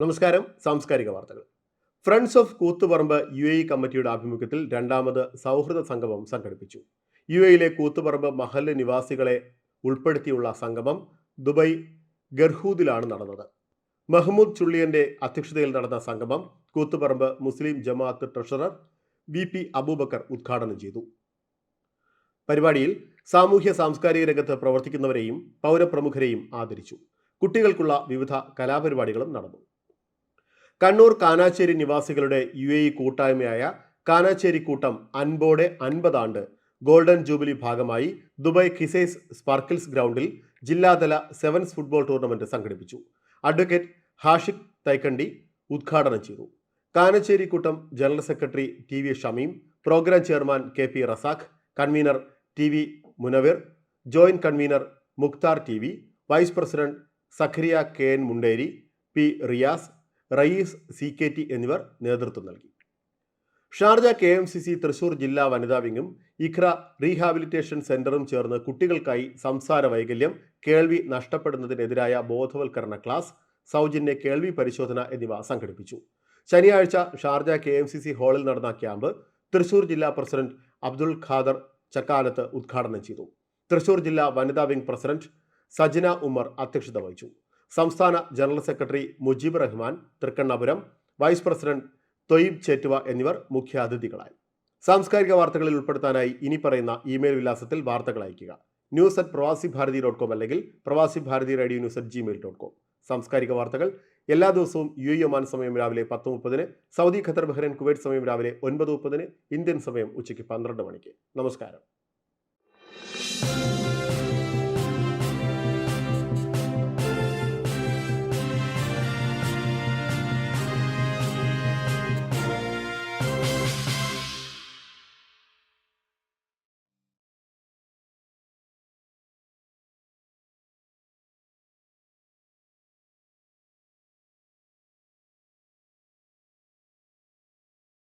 നമസ്കാരം. സാംസ്കാരിക വാർത്തകൾ. Friends of Koothuparamba U A കമ്മിറ്റിയുടെ ആഭിമുഖ്യത്തിൽ രണ്ടാമത് സൗഹൃദ സംഗമം സംഘടിപ്പിച്ചു. യു എയിലെ കൂത്തുപറമ്പ് മഹല്ല് നിവാസികളെ ഉൾപ്പെടുത്തിയുള്ള സംഗമം ദുബൈ ഗർഹൂദിലാണ് നടന്നത്. മഹ്മൂദ് ചുള്ളിയന്റെ അധ്യക്ഷതയിൽ നടന്ന സംഗമം Koothuparamba Muslim Jamaat treasurer V P Abubakar ഉദ്ഘാടനം ചെയ്തു. പരിപാടിയിൽ സാമൂഹ്യ സാംസ്കാരിക രംഗത്ത് പ്രവർത്തിക്കുന്നവരെയും പൗരപ്രമുഖരെയും ആദരിച്ചു. കുട്ടികൾക്കുള്ള വിവിധ കലാപരിപാടികളും നടന്നു. കണ്ണൂർ കാനാച്ചേരി നിവാസികളുടെ യു എ കൂട്ടായ്മയായ കാനാച്ചേരി കൂട്ടം അൻപോടെ അൻപതാണ്ട് ഗോൾഡൻ ജൂബിലി ഭാഗമായി ദുബായ് ഖിസൈസ് സ്പാർക്കിൾസ് ഗ്രൗണ്ടിൽ ജില്ലാതല സെവൻസ് ഫുട്ബോൾ ടൂർണമെന്റ് സംഘടിപ്പിച്ചു. അഡ്വക്കേറ്റ് ഹാഷിഖ് തൈക്കണ്ടി ഉദ്ഘാടനം ചെയ്തു. കാനച്ചേരി കൂട്ടം general secretary T V Shameem programme chairman K P Razak convener T V Munavir joint convener Mukthar T V vice president Zakariya K N Munderi P Riyas Rayees C K T എന്നിവർ നേതൃത്വം നൽകി. Sharjah K M C C Thrissur ജില്ലാ വനിതാ വിങ്ങും Iqra rehabilitation സെന്ററും ചേർന്ന് കുട്ടികൾക്കായി സംസാര വൈകല്യം കേൾവി നഷ്ടപ്പെടുന്നതിനെതിരായ ബോധവൽക്കരണ ക്ലാസ് സൗജന്യ കേൾവി പരിശോധന എന്നിവ സംഘടിപ്പിച്ചു. ശനിയാഴ്ച Sharjah K M C C ഹാളിൽ നടന്ന ക്യാമ്പ് തൃശൂർ ജില്ലാ പ്രസിഡന്റ് അബ്ദുൾ ഖാദർ ചക്കാലത്ത് ഉദ്ഘാടനം ചെയ്തു. തൃശൂർ ജില്ലാ വനിതാ വിംഗ് പ്രസിഡന്റ് സജന ഉമർ അധ്യക്ഷത വഹിച്ചു. സംസ്ഥാന general secretary Mujeeb Rahman Thrikkannapuram vice president Thoyib Chettuva എന്നിവർ മുഖ്യാതിഥികളായി. സാംസ്കാരിക വാർത്തകളിൽ ഉൾപ്പെടുത്താനായി ഇനി പറയുന്ന ഇമെയിൽ വിലാസത്തിൽ വാർത്തകൾ അയയ്ക്കുക. ന്യൂസ് അറ്റ് പ്രവാസി ഭാരതി ഡോട്ട് കോം അല്ലെങ്കിൽ Pravasi Bharathi radio news at Gmail dot com. സാംസ്കാരിക വാർത്തകൾ എല്ലാ ദിവസവും യു എ ഒമാൻ സമയം രാവിലെ പത്ത് മുപ്പതിന് സൗദി ഖത്തർ ബഹ്റൈൻ കുവൈറ്റ് സമയം രാവിലെ ഒൻപത് മുപ്പതിന് ഇന്ത്യൻ സമയം ഉച്ചയ്ക്ക് പന്ത്രണ്ട് മണിക്ക്. നമസ്കാരം.